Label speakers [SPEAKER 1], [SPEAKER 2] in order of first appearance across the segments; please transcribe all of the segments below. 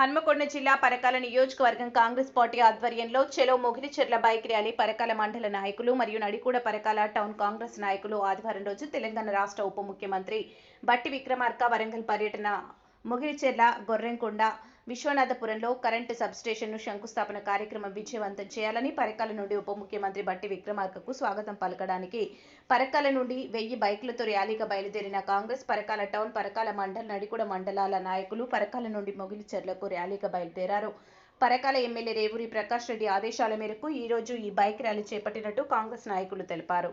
[SPEAKER 1] హన్మకొండ జిల్లా పరకాల నియోజకవర్గం కాంగ్రెస్ పార్టీ ఆధ్వర్యంలో చెలో మొగిలిచెర్ల బైక్ ర్యాలీ పరకాల మండల నాయకులు మరియు నడికూడ పరకాల టౌన్ కాంగ్రెస్ నాయకులు ఆదివారం రోజు తెలంగాణ రాష్ట్ర ఉప ముఖ్యమంత్రి బట్టి విక్రమార్క వరంగల్ పర్యటన మొగిలిచెర్ల గొర్రెంకొండ విశ్వనాథపురంలో కరెంటు సబ్స్టేషన్ను శంకుస్థాపన కార్యక్రమం విజయవంతం చేయాలని పరకాల నుండి ఉప ముఖ్యమంత్రి బట్టి విక్రమార్కకు స్వాగతం పలకడానికి పరకాల నుండి వెయ్యి బైకులతో ర్యాలీగా బయలుదేరిన కాంగ్రెస్ పరకాల టౌన్ పరకాల మండల్ నడికుడ మండలాల నాయకులు పరకాల నుండి మొగిలిచెర్లకు ర్యాలీగా బయలుదేరారు. పరకాల ఎమ్మెల్యే రేవూరి ప్రకాష్ రెడ్డి ఆదేశాల మేరకు ఈ రోజు ఈ బైక్ ర్యాలీ చేపట్టినట్టు కాంగ్రెస్ నాయకులు తెలిపారు.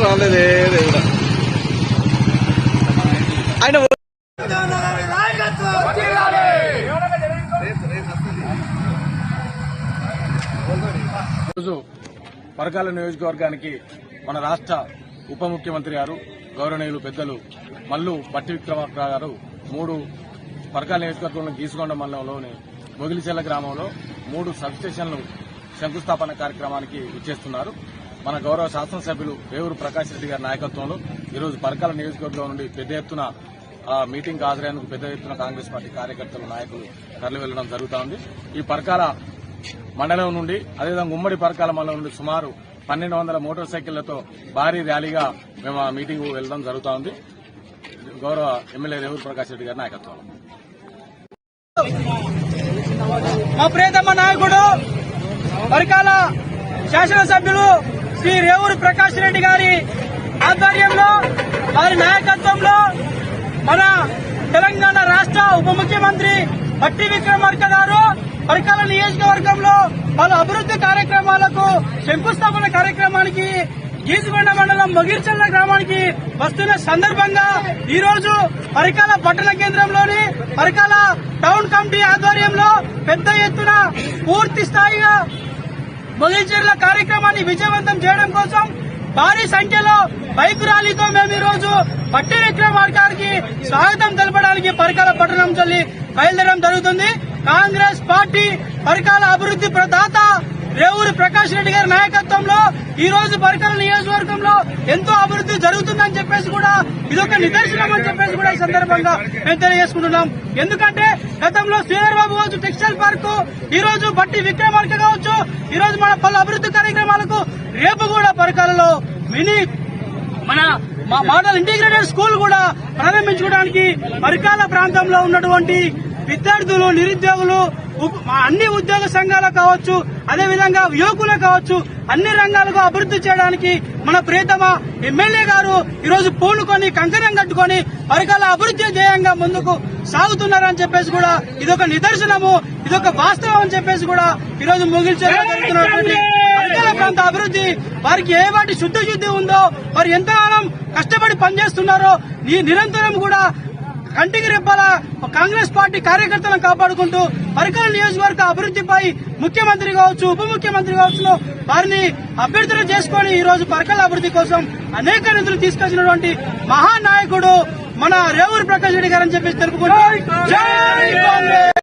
[SPEAKER 2] రాలేదే దేవుడా ఆయన
[SPEAKER 3] రోజు పరకాల నియోజకవర్గానికి మన రాష్ట్ర ఉప ముఖ్యమంత్రి గారు గౌరవనీయులు పెద్దలు మల్లు పట్టి విక్రమార్క గారు మూడు పరకాల నియోజకవర్గంలో గీసుకొండ మండలంలోని మొగిలిచెల్ల గ్రామంలో మూడు సబ్స్టేషన్లు శంకుస్థాపన కార్యక్రమానికి ఇచ్చేస్తున్నారు మన గౌరవ శాసనసభ్యులు వేవూరు ప్రకాష్ రెడ్డి గారి నాయకత్వంలో ఈరోజు పరకాల నియోజకవర్గం నుండి పెద్ద ఎత్తున ఆ, మీటింగ్ హాజరైనందుకు పెద్ద ఎత్తున కాంగ్రెస్ పార్టీ కార్యకర్తలు నాయకులు తరలి వెళ్ళడం జరుగుతూ ఉంది ఈ పరకాల మండలం నుండి అదేవిధంగా ఉమ్మడి పరకాల మండలం నుండి సుమారు పన్నెండు వందల మోటార్ సైకిళ్ళతో భారీ ర్యాలీగా మేము ఆ మీటింగ్ వెళ్ళడం జరుగుతూ ఉంది గౌరవ ఎమ్మెల్యే రేవూరు ప్రకాష్ రెడ్డి గారి నాయకత్వంలో.
[SPEAKER 4] మా ప్రియతమ నాయకుడు పరికాల శాసనసభ్యులు శ్రీ రేవూరు ప్రకాష్ రెడ్డి గారి ఆధ్వర్యంలో వారి నాయకత్వంలో మన తెలంగాణ రాష్ట్ర ఉప ముఖ్యమంత్రి భట్టి విక్రమార్క గారు పరికాల నియోజకవర్గంలో పలు అభివృద్ది కార్యక్రమాలకు శంకుస్థాపన కార్యక్రమానికి గీసుకొండ మండలం మగిర్చల్ల గ్రామానికి వస్తున్న సందర్భంగా ఈ రోజు పరికాల పట్టణ కేంద్రంలోని పరికాల టౌన్ కమిటీ ఆధ్వర్యంలో పెద్ద ఎత్తున పూర్తి స్థాయిగా మొగిల్చెర్ల కార్యక్రమాన్ని విజయవంతం చేయడం కోసం భారీ సంఖ్యలో బైక్ ర్యాలీతో మేము ఈ రోజు పట్టి విక్రమార్ స్వాగతం తెలపడానికి పరికాల పట్టణం చల్లి బయలుదేరడం జరుగుతుంది. కాంగ్రెస్ పార్టీ పరికాల అభివృద్ది ప్రదాత రేవూరి ప్రకాష్ రెడ్డి గారి నాయకత్వంలో ఈ రోజు పరికర నియోజకవర్గంలో ఎంతో అభివృద్ధి జరుగుతుందని చెప్పేసి కూడా ఇదొక నిదర్శనం అని చెప్పేసి కూడా ఈ సందర్భంగా మేము తెలియజేసుకుంటున్నాం. ఎందుకంటే గతంలో శ్రీధర్బాబు కావచ్చు టెక్స్టైల్ పార్క్ ఈ రోజు బట్టి విక్రమార్క కావచ్చు ఈ రోజు మన పలు అభివృద్ధి కార్యక్రమాలకు రేపు కూడా పరికరలో మినీ మన మా- మోడల్ ఇంటిగ్రేటెడ్ స్కూల్ కూడా ప్రారంభించుకోవడానికి పరికాల ప్రాంతంలో ఉన్నటువంటి విద్యార్థులు నిరుద్యోగులు అన్ని ఉద్యోగ సంఘాలు కావచ్చు అదేవిధంగా యువకులు కావచ్చు అన్ని రంగాలకు అభివృద్ధి చేయడానికి మన ప్రియతమ ఎమ్మెల్యే గారు ఈరోజు పూనుకొని కంకణం కట్టుకొని పరికాల అభివృద్ధి ధ్యేయంగా ముందుకు సాగుతున్నారని చెప్పేసి కూడా ఇదొక నిదర్శనము ఇదొక వాస్తవం అని చెప్పేసి కూడా ఈరోజు ముగించడం జరుగుతున్నటువంటి పరికాల ప్రాంత అభివృద్ధి వారికి ఏ వాటి శుద్ధ శుద్ధి ఉందో వారు ఎంతగానో కష్టపడి పనిచేస్తున్నారో ఈ నిరంతరం కూడా కంటికి రెప్పాల కాంగ్రెస్ పార్టీ కార్యకర్తలను కాపాడుకుంటూ పరికర నియోజకవర్గ అభివృద్ధిపై ముఖ్యమంత్రి కావచ్చు ఉప ముఖ్యమంత్రి కావచ్చు వారిని అభ్యర్థులు చేసుకుని ఈ రోజు పరికల అభివృద్ధి కోసం అనేక నిధులు తీసుకొచ్చినటువంటి మహానాయకుడు మన రేవూరు ప్రకాష్ రెడ్డి గారని చెప్పి తెలుపుకుంటూ జై కాంగ్రెస్!